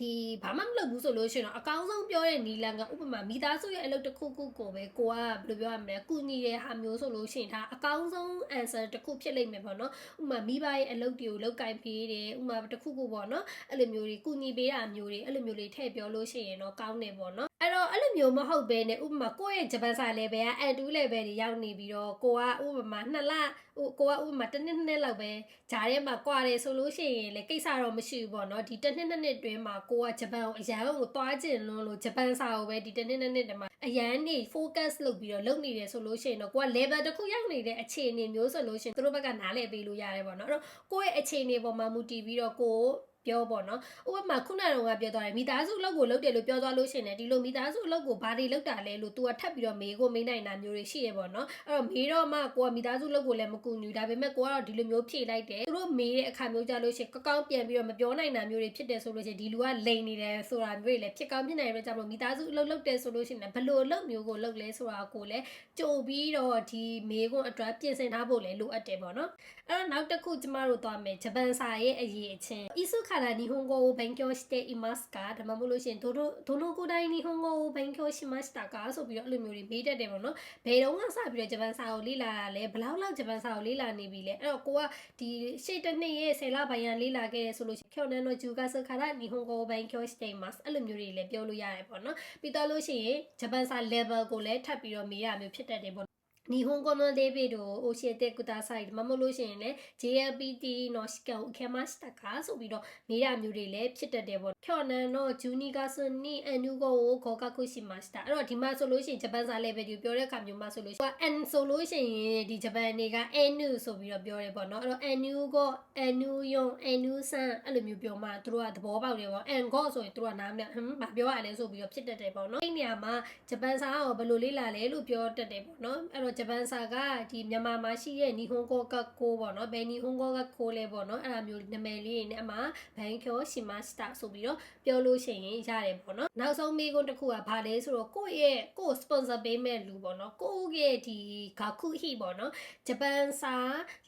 [SPEAKER 1] ဒီဘာမှမလုပ်ဘူးဆိုလို့ရှိရင်တော့အကောင်းဆုံးပြောတဲ့နီလန်ကဥပမာမိသားစုရဲ့အလုပ်တစ်ခုခုကိုပဲကိုကဘယ်လိုပြောရမလဲကုညီတဲ့ဟာမျိုးဆိုလို့ရှိရင်ဒါအကောင်းဆုံး answer တစ်ခုဖြစ်လိမ့်မယ်ပေါ့နော်ဥပမာမိဘရဲ့အလုပ်တွေကိုလောက်ကင်ပေးတယ်ဥပမာတစ်ခုခုပေါ့နော်အဲ့လိုမျိုးတွေကုညီပေးတာမျိုးတွေအဲ့လိုမျိုးတွေထည့်ပြောလို့ရှိရင်တော့ကောင်းတယ်ပေါ့နော်အဲ့တော့အဲ့လိုမျိုးမဟုတ်ဘဲနဲ့ဥပမာကိုယ့်ရဲ့ဂျပန်စာ level က N2 level တွေရောက်နေပြီးတော့ကိုကဥပမာနှစ်လ ဟိုကိုကဥပမာတစ်နှစ်နှစ်လောက်ပဲဂျားထဲမှာကွာတယ်ဆိုလို့ရှိရင်လည်းကိစ္စတော့မရှိဘူးပေါ့နော်ဒီတစ်နှစ်နှစ်နှစ်တွင်းမှာကိုကဂျပန်ကိုအရန်ကိုသွားကျင်လွန်းလို့ဂျပန်စာကိုပဲဒီတစ်နှစ်နှစ်နှစ်တည်းမှာအရန်နေ focus လုပ်ပြီးတော့လုပ်နေတယ်ဆိုလို့ရှိရင်တော့ကိုက level တစ်ခုရောက်နေတဲ့အခြေအနေမျိုးဆိုလို့ရှိရင်သူတို့ဘက်ကနားလည်ပေးလို့ရတယ်ပေါ့နော်အဲ့တော့ကိုယ့်ရဲ့အခြေအနေပေါ်မှာမူတည်ပြီးတော့ကို ပြောပေါ့နော်ဥပမာခုနကတော့ပြောသွားတယ်မိသားစုအလုပ်ကိုလုပ်တယ်လို့ပြောသွားလို့ရှိရင်လည်းဒီလိုမိသားစုအလုပ်ကိုဘာတွေလုပ်တာလဲလို့ तू ကထပ်ပြီးတော့မေးကိုမေးနိုင်တာမျိုးတွေရှိရပေါ့နော်အဲ့တော့မေးတော့မှကိုကမိသားစုအလုပ်ကိုလည်းမကူညီဒါပေမဲ့ကိုကတော့ဒီလိုမျိုးဖြေလိုက်တယ်သူတို့မေးတဲ့အခါမျိုးကြလို့ရှိရင်ကောက်ကောက်ပြန်ပြီးတော့မပြောနိုင်တာမျိုးတွေဖြစ်တယ်ဆိုလို့ရှိရင်ဒီလူကလိန်နေတယ်ဆိုတာမျိုးတွေလည်းဖြစ်ကောင်းဖြစ်နိုင်တယ်ကြောင့်မို့မိသားစုအလုပ်လုပ်တယ်ဆိုလို့ရှိရင်ဘယ်လိုအလုပ်မျိုးကိုလုပ်လဲဆိုတာကိုလည်းကြုံပြီးတော့ဒီမေးခွန်းအတွက်ပြင်ဆင်ထားဖို့လည်းလိုအပ်တယ်ပေါ့နော်အဲ့တော့နောက်တစ်ခုကျမတို့သွားမယ်ဂျပန်စာရဲ့အရေးအချင်းအီဆုခါら日本語を勉強していますかဒါမှမဟုတ်လို့ရှိရင်どのどのぐらい日本語を勉強しましたかဆိုပြီးတော့အဲ့လိုမျိုးတွေမေးတတ်တယ်ပေါ့နော်ဘယ်တော့မှစပြီးတော့ဂျပန်စာကိုလေ့လာတာလဲဘယ်လောက်လောက်ဂျပန်စာကိုလေ့လာနေပြီလဲအဲ့တော့ကိုကဒီရှေ့တစ်နှစ်ရဲ့10လပိုင်းရလေ့လာခဲ့ရဆိုလို့ရှိရင်今日の10月から日本語を勉強していますအဲ့လိုမျိုးတွေလည်းပြောလို့ရတယ်ပေါ့နော်ပြီးတော့လို့ရှိရင်ဂျပန်စာ level ကိုလည်းထပ်ပြီးတော့မေးရမျိုးဖြစ်တတ်တယ်ပေါ့ 日本語のレベルを教えてくださいမမလို့ရှိရင်လည်း JLPT の試験を受けましたかဆိုပြီးတော့မေးရမျိုးတွေလည်းဖြစ်တတ်တယ်ပေါ့။ကျော်နန်တော့ဂျူနီကာဆွန်နီအန်နူကိုကိုကကုရှိမှာした။အဲ့တော့ဒီမှာဆိုလို့ရှိရင်ဂျပန်စာ level တွေပြောတဲ့အခါမျိုးမှာဆိုလို့ရှိရင် N ဆိုလို့ရှိရင်ဒီဂျပန်တွေက N ဆိုပြီးတော့ပြောတယ်ပေါ့နော်။အဲ့တော့ N ကို N ယုံ N ဆန်အဲ့လိုမျိုးပြောမှသူတို့ကသဘောပေါက်တယ်ပေါ့။ N ကိုဆိုရင်သူတို့ကနားမလည်ဟမ်မပြောရလဲဆိုပြီးတော့ဖြစ်တတ်တယ်ပေါ့နော်။အဲ့နေရာမှာဂျပန်စာကဘယ်လိုလေးလာလဲလို့ပြောတတ်တယ်ပေါ့နော်။အဲ့တော့ ဂျပန်စာကဒီမြန်မာမှာရှိတဲ့နီဟွန်ကိုကကိုပေါ့နော်ဘယ်နီဟွန်ကိုကကိုလဲပေါ့နော်အဲ့ဒါမျိုးနာမည်လေးနဲ့အမှဘန်ကျော်ရှီမစတာဆိုပြီးတော့ပြောလို့ရှိရင်ရတယ်ပေါ့နော်နောက်ဆုံးမိကုန်းတစ်ခုကဘာလဲဆိုတော့ကိုယ့်ရဲ့ကိုယ့် sponsor ပေးမဲ့လူပေါ့နော်ကိုယ့်ရဲ့ဒီဂါခုဟိပေါ့နော်ဂျပန်စာ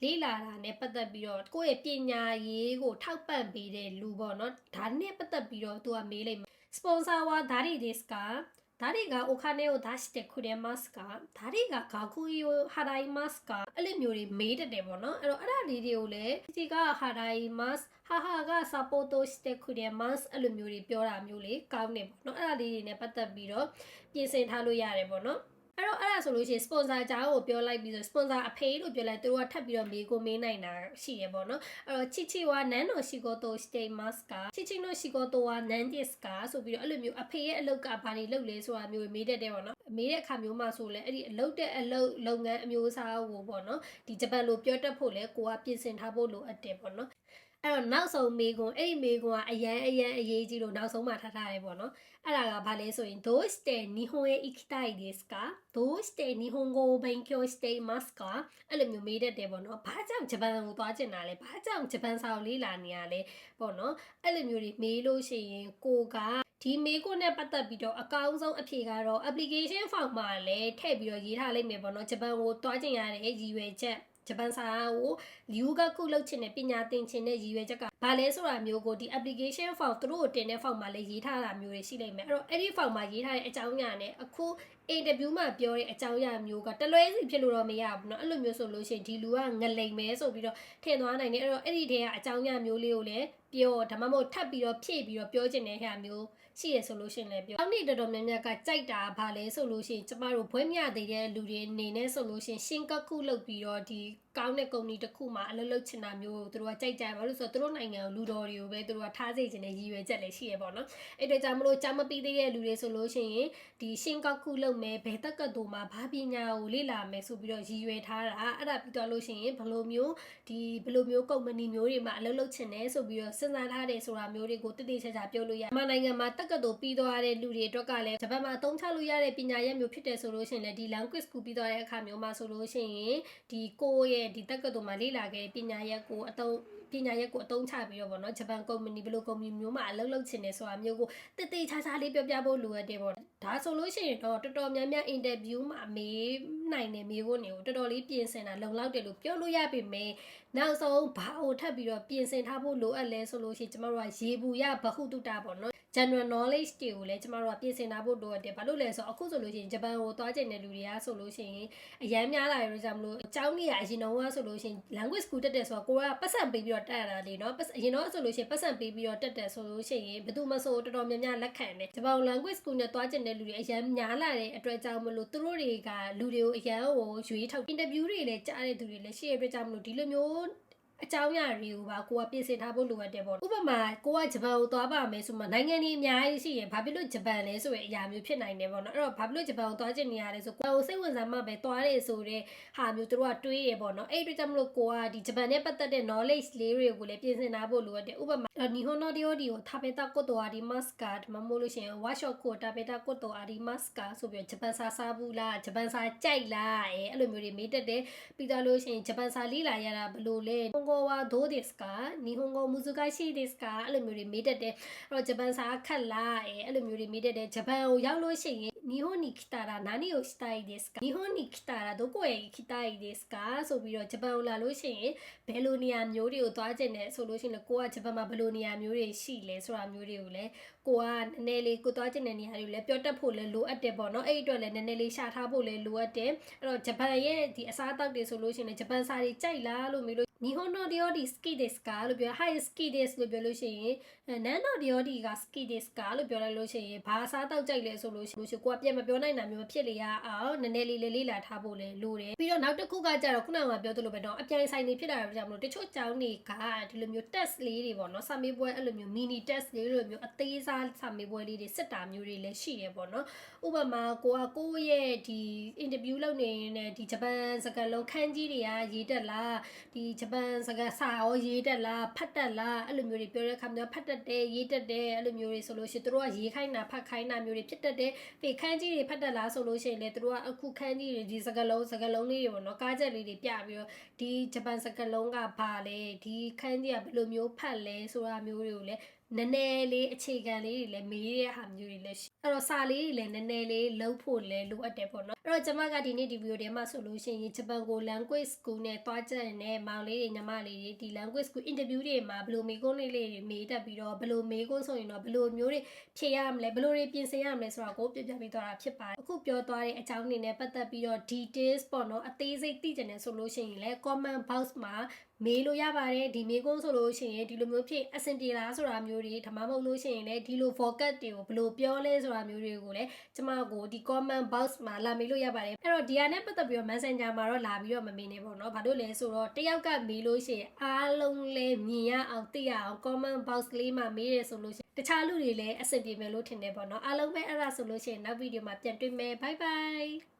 [SPEAKER 1] လေ့လာတာနဲ့ပတ်သက်ပြီးတော့ကိုယ့်ရဲ့ပညာရေးကိုထောက်ပံ့ပေးတဲ့လူပေါ့နော်ဒါနဲ့ပတ်သက်ပြီးတော့သူကမေးလိုက်စပွန်ဆာဝါဒါရီဒီစ်က 誰がお金を出してくれますか誰が学費を払いますかအဲ့လိုမျိုးတွေမေးတတ်တယ်ပေါ့နော်အဲ့တော့အဲ့ဒါလေးတွေကိုလည်းဒီက払います母がサポートしてくれますအဲ့လိုမျိုးတွေပြောတာမျိုးလေးကောင်းတယ်ပေါ့နော်အဲ့ဒါလေးတွေနဲ့ပတ်သက်ပြီးတော့ပြင်ဆင်ထားလို့ရတယ်ပေါ့နော် အဲ့တော့အဲ့ဒါဆိုလို့ရှိရင် sponsor အကြောင်းကိုပြောလိုက်ပြီးဆို sponsor အဖေလို့ပြောလိုက်သူတို့ကထပ်ပြီးတော့မေးကိုမေးနိုင်တာရှိရပေါ့နော်အဲ့တော့ချီချီဝါနန်တို့ရှိကိုတိုစတေမတ်ကချီချီတို့ရှိကိုတိုဝါနန်ဒစ်ကဆိုပြီးတော့အဲ့လိုမျိုးအဖေရဲ့အလုပ်ကဘာတွေလုပ်လဲဆိုတာမျိုးမေးတတ်တယ်ပေါ့နော်မေးတဲ့အခါမျိုးမှဆိုလဲအဲ့ဒီအလုပ်တဲ့အလုပ်လုပ်ငန်းအမျိုးအစားကိုပေါ့နော်ဒီဂျပန်လိုပြောတတ်ဖို့လဲကိုကပြင်ဆင်ထားဖို့လိုအပ်တယ်ပေါ့နော် အဲ့တော့နောက်ဆုံးမေကွန်အဲ့မေကွန်ကအရန်အရန်အရေးကြီးလို့နောက်ဆုံးမှထထားတယ်ပေါ့နော်အဲ့ဒါကဘာလဲဆိုရင် do ste nihon e ikitai desu ka do ste nihon go benkyou shite imasu ka အဲ့လိုမျိုးမေးတတ်တယ်ပေါ့နော်ဘာကြောင့်ဂျပန်ကိုသွားကျင်တာလဲဘာကြောင့်ဂျပန်စာကိုလေ့လာနေရလဲပေါ့နော်အဲ့လိုမျိုးတွေမေးလို့ရှိရင်ကိုကဒီမေကိုနဲ့ပတ်သက်ပြီးတော့အကောင်းဆုံးအဖြေကတော့ application form မှာလည်းထည့်ပြီးတော့ရေးထားလိုက်မယ်ပေါ့နော်ဂျပန်ကိုသွားကျင်ရတဲ့ရည်ရွယ်ချက် ဂျပန်စာကိုလူကကုလုပ်ချင်တဲ့ပညာသင်ချင်တဲ့ရည်ရွယ်ချက်ကဘာလဲဆိုတာမျိုးကိုဒီ application form သူတို့ကိုတင်တဲ့ form မှာလည်းရေးထားတာမျိုးတွေရှိလိမ့်မယ်အဲ့တော့အဲ့ဒီ form မှာရေးထားတဲ့အကြောင်းအရာနဲ့အခု interview မှာပြောတဲ့အကြောင်းအရာမျိုးကတလွဲစီဖြစ်လို့တော့မရဘူးเนาะအဲ့လိုမျိုးဆိုလို့ရှိရင်ဒီလူကငလိမ်မဲဆိုပြီးတော့ထင်သွားနိုင်တယ်အဲ့တော့အဲ့ဒီတည်းကအကြောင်းအရာမျိုးလေးကိုလည်းပြောဒါမှမဟုတ်ထပ်ပြီးတော့ဖြည့်ပြီးတော့ပြောချင်တဲ့ဟာမျိုး ရှိရဆိုလို့ရှိရင်လည်းပြော။အောက်နေ့တော်တော်များများကကြိုက်တာဗာလဲဆိုလို့ရှိရင်ကျမတို့ဘွဲမြသေးတဲ့လူတွေအနေနဲ့ဆိုလို့ရှိရင်ရှင်းကခုလုပ်ပြီးတော့ဒီကောင်းတဲ့ကုမ္ပဏီတစ်ခုမှာအလုပ်လုပ်ချင်တာမျိုးကိုသူတို့ကကြိုက်ကြပါလို့ဆိုတော့သူတို့နိုင်ငံကိုလူတော်တွေကိုပဲသူတို့ကထားစေချင်တဲ့ရည်ရွယ်ချက်လည်းရှိရပေါ့နော်။အဲ့အတွက်ကြောင့်မလို့ကြားမပြီးသေးတဲ့လူတွေဆိုလို့ရှိရင်ဒီရှင်းကခုလုပ်မယ်ဘယ်တက်ကတူမှာဘာပညာကိုလေ့လာမယ်ဆိုပြီးတော့ရည်ရွယ်ထားတာအဲ့ဒါပြီးတော့လို့ရှိရင်ဘယ်လိုမျိုးဒီဘယ်လိုမျိုးကုမ္ပဏီမျိုးတွေမှာအလုပ်လုပ်ချင်တယ်ဆိုပြီးတော့စဉ်းစားထားတယ်ဆိုတာမျိုးတွေကိုတိတိကျကျပြောလို့ရမြန်မာနိုင်ငံမှာတက်ကတူပြီးသွားတဲ့လူတွေအတွက်ကလည်းဂျပန်မှာအသုံးချလို့ရတဲ့ပညာရပ်မျိုးဖြစ်တယ်ဆိုလို့ရှိရင်လည်းဒီ language ကိုပြီးသွားတဲ့အခါမျိုးမှာဆိုလို့ရှိရင်ဒီကိုယ့်ရဲ့ဒီတက်ကတူမှာလေ့လာခဲ့တဲ့ပညာရပ်ကိုအသုံးပညာရပ်ကိုအသုံးချပြီးတော့ဗောနော်ဂျပန်ကုမ္ပဏီဘယ်လိုကုမ္ပဏီမျိုးမှာအလုပ်လုပ်ချင်တယ်ဆိုတာမျိုးကိုတိတိကျကျလေးပြောပြဖို့လိုအပ်တယ်ဗောဒါဆိုလို့ရှိရင်တော့တော်တော်များများအင်တာဗျူးမှာမေးနိုင်တဲ့မေးခွန်းတွေကိုတော်တော်လေးပြင်ဆင်တာလုံလောက်တယ်လို့ပြောလို့ရပေမဲ့နောက်ဆုံးဘာအိုထပ်ပြီးတော့ပြင်ဆင်ထားဖို့လိုအပ်လဲဆိုလို့ရှိရင်ကျမတို့ကရေဘူးရဘဟုတုတပေါ့နော် general knowledge တွေကိုလည်းကျမတို့ကပြင်ဆင်ထားဖို့လိုအပ်တယ်ဘာလို့လဲဆိုတော့အခုဆိုလို့ရှိရင်ဂျပန်ကိုသွားကျင်တဲ့လူတွေကဆိုလို့ရှိရင်အရန်များလာရကြောင့်မလို့အကြောင်းကြီးကအရင်တော့ဆိုလို့ရှိရင် language school တက်တယ်ဆိုတော့ကိုကပတ်စံပေးပြီးတော့တက်ရတာလေနော်အရင်တော့ဆိုလို့ရှိရင်ပတ်စံပေးပြီးတော့တက်တယ်ဆိုလို့ရှိရင်ဘယ်သူမှဆိုတော်တော်များများလက်ခံတယ်ဂျပန် language school နဲ့သွားကျင်တဲ့လူတွေအရန်များလာတဲ့အတွက်ကြောင့်မလို့သူတို့တွေကလူတွေကိုအရန်ကိုရွေးထုတ် interview တွေလည်းကြားတဲ့သူတွေလည်းရှိရတဲ့အတွက်ကြောင့်မလို့ဒီလိုမျိုး အကြောင်းအရာတွေကိုပါကိုကပြင်ဆင်ထားဖို့လိုအပ်တယ်ပေါ့ဥပမာကိုကဂျပန်ကိုသွားပါမယ်ဆိုမှနိုင်ငံကြီးအများကြီးရှိရင်ဘာဖြစ်လို့ဂျပန်လဲဆိုတဲ့အရာမျိုးဖြစ်နိုင်တယ်ပေါ့နော်အဲ့တော့ဘာဖြစ်လို့ဂျပန်ကိုသွားချင်နေရလဲဆိုကိုကိုစိတ်ဝင်စားမှပဲသွားတယ်ဆိုတဲ့ဟာမျိုးတို့ကတွေးရပေါ့နော်အဲ့အတွက်ကြောင့်မလို့ကိုကဒီဂျပန်နဲ့ပတ်သက်တဲ့ knowledge လေးတွေကိုလည်းပြင်ဆင်ထားဖို့လိုအပ်တယ်ဥပမာနီဟွန်နိုဒီယိုဒီကိုတာပေတာကိုတိုအာဒီမတ်စကတ်မမို့လို့ရှိရင်ဝါရှော့ကိုတာပေတာကိုတိုအာဒီမတ်စကာဆိုပြီးဂျပန်စာစားဘူးလားဂျပန်စာကြိုက်လားအဲအဲ့လိုမျိုးတွေမေးတတ်တယ်ပြီးတော့လို့ရှိရင်ဂျပန်စာလေ့လာရတာဘယ်လိုလဲဟွန်語はどうですか日本語難しいですかအဲ့လိုမျိုးတွေမေးတတ်တယ်အဲ့တော့ဂျပန်စာခက်လားအဲအဲ့လိုမျိုးတွေမေးတတ်တယ်ဂျပန်ကိုရောက်လို့ရှိရင်日本に来たら何をしたいですか日本に来たらどこへ行きたいですかဆိုပြီးတော့ဂျပန်ကိုလာလို့ရှိရင်ဘယ်လိုနေရာမျိုးတွေကိုသွားကျင်တယ်ဆိုလို့ရှိရင်ကိုကဂျပန်မှာဘယ်လိုနေရာမျိုးတွေရှိလဲဆိုတာမျိုးတွေကိုလည်းကိုကနည်းနည်းလေးကိုသွားကျင်တဲ့နေရာတွေကိုလည်းပြောတတ်ဖို့လည်းလိုအပ်တယ်ပေါ့နော်အဲ့ဒီအတွက်လည်းနည်းနည်းလေးရှာထားဖို့လည်းလိုအပ်တယ်အဲ့တော့ဂျပန်ရဲ့ဒီအစားအသောက်တွေဆိုလို့ရှိရင်ဂျပန်စာတွေကြိုက်လားလို့မေးလို့ နီဟွန်နိုဒီယိုဒီစကီဒစ်ကာလို့ပြော high ski this လို့ပြောလို့ရှိရင်နန်နိုဒီယိုဒီက ski this ကာလို့ပြောလိုက်လို့ရှိရင်ဘာစားတောက်ကြိုက်လဲဆိုလို့ရှိရင်ကိုကပြန်မပြောနိုင်တာမျိုးဖြစ်လေရအောင်နည်းနည်းလေးလေးလေးလာထားဖို့လေလိုတယ်ပြီးတော့နောက်တစ်ခုကကြတော့ခုနကပြောသလိုပဲတော့အပြိုင်ဆိုင်နေဖြစ်တာတွေကြောင့်မလို့တချို့ကျောင်းတွေကဒီလိုမျိုး test လေးတွေပေါ့နော်စာမေးပွဲအဲ့လိုမျိုး mini test လေးလိုမျိုးအသေးစားစာမေးပွဲလေးတွေစစ်တာမျိုးတွေလည်းရှိတယ်ပေါ့နော်ဥပမာကိုကကိုယ့်ရဲ့ဒီ interview လုပ်နေရင်လည်းဒီဂျပန်စကားလုံးခန်းကြီးတွေကရေးတက်လားဒီဂျပန်စကားစာရောရေးတက်လားဖတ်တက်လားအဲ့လိုမျိုးတွေပြောတဲ့အခါမျိုးဖတ်တက်တယ်ရေးတက်တယ်အဲ့လိုမျိုးတွေဆိုလို့ရှိရင်တို့ကရေးခိုင်းတာဖတ်ခိုင်းတာမျိုးတွေဖြစ်တတ်တယ်ပြီးခန်းကြီးတွေဖတ်တက်လားဆိုလို့ရှိရင်လေတို့ကအခုခန်းကြီးတွေဒီစကားလုံးစကားလုံးလေးတွေပေါ့နော်ကားချက်လေးတွေပြပြီးတော့ဒီဂျပန်စကားလုံးကဘာလဲဒီခန်းကြီးကဘယ်လိုမျိုးဖတ်လဲဆိုတာမျိုးတွေကိုလည်း နည်းနည်းလေးအခြေခံလေးတွေလည်းမေးတဲ့ဟာမျိုးတွေလည်းရှိအဲ့တော့စာလေးတွေလည်းနည်းနည်းလေးလုံးဖို့လည်းလိုအပ်တယ်ပေါ့နော်အဲ့တော့ကျွန်မကဒီနေ့ဒီဗီဒီယိုထဲမှာဆိုလို့ရှိရင်ဂျပန်ကို language school နဲ့တွားကြတဲ့မောင်လေးတွေညီမလေးတွေဒီ language school interview တွေမှာဘယ်လိုမေးခွန်းလေးလေးတွေမေးတတ်ပြီးတော့ဘယ်လိုမေးခွန်းဆိုရင်တော့ဘယ်လိုမျိုးတွေဖြေရမလဲဘယ်လိုတွေပြင်ဆင်ရမလဲဆိုတာကိုပြပြပေးသွားတာဖြစ်ပါတယ်အခုပြောသွားတဲ့အကြောင်းအနေနဲ့ပတ်သက်ပြီးတော့ details ပေါ့နော်အသေးစိတ်သိချင်တယ်ဆိုလို့ရှိရင်လည်း comment box မှာ မေးလို့ရပါတယ်ဒီမေးခွန်းဆိုလို့ရှိရင်ဒီလိုမျိုးဖြစ်အဆင်ပြေလားဆိုတာမျိုးတွေဒါမှမဟုတ်လို့ရှိရင်လည်းဒီလို focus တွေကိုဘယ်လိုပြောလဲဆိုတာမျိုးတွေကိုလည်းကျမကိုဒီ comment box မှာလာမေးလို့ရပါတယ်အဲ့တော့ဒီဟာနဲ့ပတ်သက်ပြီးတော့ messenger မှာတော့လာပြီးတော့မမေးနေပေါ့နော်ဘာလို့လဲဆိုတော့တယောက်ကမေးလို့ရှိရင်အားလုံးလည်းမြင်ရအောင်သိရအောင် comment box လေးမှာမေးတယ်ဆိုလို့ရှိရင်တခြားလူတွေလည်းအဆင်ပြေမယ်လို့ထင်တယ်ပေါ့နော်အားလုံးပဲအဲ့ဒါဆိုလို့ရှိရင်နောက်ဗီဒီယိုမှာပြန်တွေ့မယ် bye bye